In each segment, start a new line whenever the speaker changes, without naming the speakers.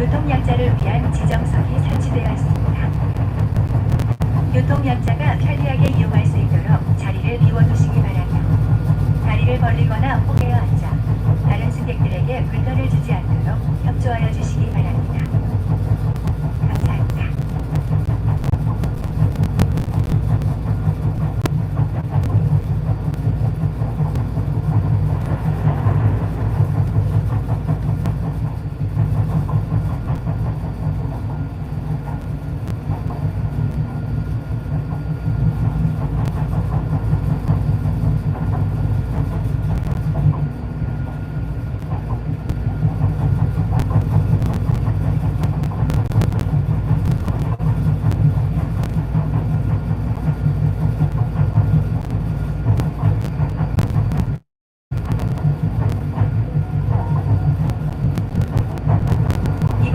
유통약자를 위한 지정석이 설치되어 있습니다. 유통약자가 편리하게 이용할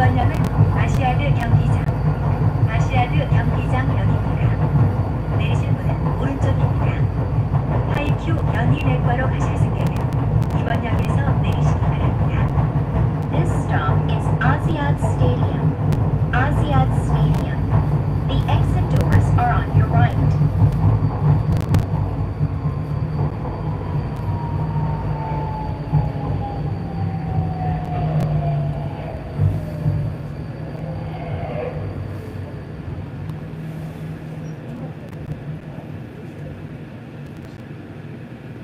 관련은 아시아드 경